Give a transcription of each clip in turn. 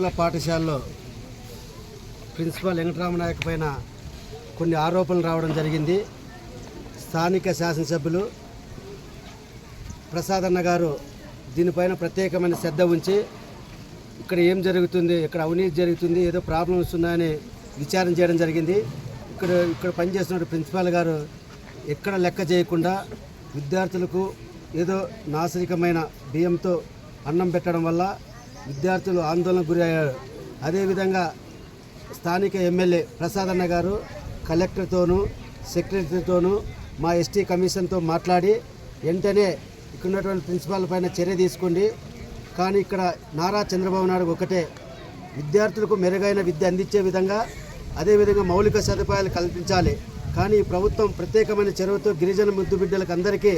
పాఠశాలలో ప్రిన్సిపాల్ వెంకటరామనాయక్ పైన కొన్ని ఆరోపణలు రావడం జరిగింది. స్థానిక శాసనసభ్యులు ప్రసాదన్న గారు దీనిపైన ప్రత్యేకమైన శ్రద్ధ ఉంచి ఇక్కడ ఏం జరుగుతుంది ఇక్కడ అవినీతి జరుగుతుంది ఏదో ప్రాబ్లమ్స్ ఉన్నాయని విచారణ చేయడం జరిగింది. ఇక్కడ ఇక్కడ పనిచేస్తున్న ప్రిన్సిపాల్ గారు ఎక్కడ లెక్క చేయకుండా విద్యార్థులకు ఏదో నాసరికమైన బియ్యంతో అన్నం పెట్టడం వల్ల విద్యార్థులు ఆందోళనకు గురయ్యారు. అదేవిధంగా స్థానిక ఎమ్మెల్యే ప్రసాద్ అన్న గారు కలెక్టర్తోనూ సెక్రటరీతోనూ మా ఎస్టీ కమిషన్తో మాట్లాడి వెంటనే ఇక్కడ ఉన్నటువంటి ప్రిన్సిపాల్ పైన చర్య తీసుకోండి. కానీ ఇక్కడ నారా చంద్రబాబు నాయుడు ఒకటే. విద్యార్థులకు మెరుగైన విద్య అందించే విధంగా అదేవిధంగా మౌలిక సదుపాయాలు కల్పించాలి. కానీ ప్రభుత్వం ప్రత్యేకమైన చొరవతో గిరిజన ముద్దు బిడ్డలకు అందరికీ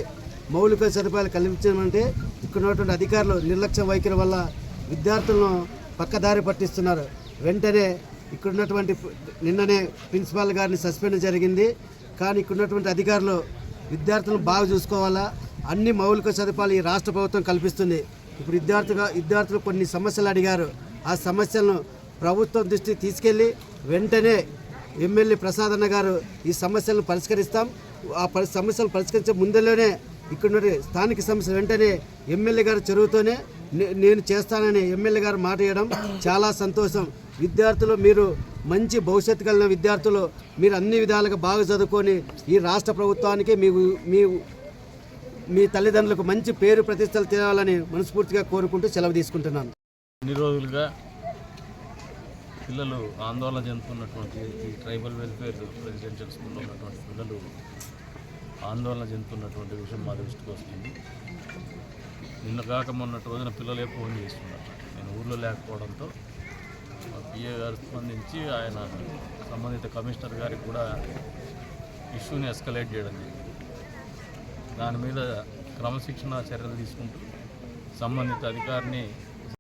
మౌలిక సదుపాయాలు కల్పించమంటే ఇక్కడ ఉన్నటువంటి అధికారులు నిర్లక్ష్య వైఖరి వల్ల విద్యార్థులను పక్కదారి పట్టిస్తున్నారు. వెంటనే ఇక్కడున్నటువంటి నిన్ననే ప్రిన్సిపాల్ గారిని సస్పెండ్ జరిగింది. కానీ ఇక్కడున్నటువంటి అధికారులు విద్యార్థులను బాగా చూసుకోవాలా? అన్ని మౌలిక సదుపాయాలు ఈ రాష్ట్ర ప్రభుత్వం కల్పిస్తుంది. ఇప్పుడు విద్యార్థుగా విద్యార్థులు కొన్ని సమస్యలు అడిగారు. ఆ సమస్యలను ప్రభుత్వం దృష్టికి తీసుకెళ్ళి వెంటనే ఎమ్మెల్యే ప్రసాద్ అన్న గారు ఈ సమస్యలను పరిష్కరిస్తాం. ఆ పరి సమస్యలు పరిష్కరించే ముందులోనే ఇక్కడ స్థానిక సమస్యలు వెంటనే ఎమ్మెల్యే గారు చెరువుతోనే నేను చేస్తానని ఎమ్మెల్యే గారు మాట ఇవ్వడం చాలా సంతోషం. విద్యార్థులు మీరు మంచి భవిష్యత్తు కలిగిన విద్యార్థులు మీరు అన్ని విధాలుగా బాగా చదువుకొని ఈ రాష్ట్ర ప్రభుత్వానికి మీ మీ మీ తల్లిదండ్రులకు మంచి పేరు ప్రతిష్టలు తేవాలని మనస్ఫూర్తిగా కోరుకుంటూ సెలవు తీసుకుంటున్నాను. ఇన్ని రోజులుగా పిల్లలు ఆందోళన చెందుతున్నటువంటి ఈ ట్రైబల్ వెల్ఫేర్ రెసిడెన్షియల్ స్కూల్లో ఉన్నటువంటి పిల్లలు ఆందోళన చెందుతున్నటువంటి విషయం మా దృష్టికి వస్తుంది. నిన్న కాక మొన్నటి రోజున పిల్లలే ఫోన్ చేస్తున్నారు? నేను ఊర్లో లేకపోవడంతో మా పిఏ గారు స్పందించి ఆయన సంబంధిత కమిషనర్ గారికి కూడా ఇష్యూని ఎస్కలేట్ చేయడం జరిగింది. దాని మీద క్రమశిక్షణ చర్యలు తీసుకుంటూ సంబంధిత అధికారిని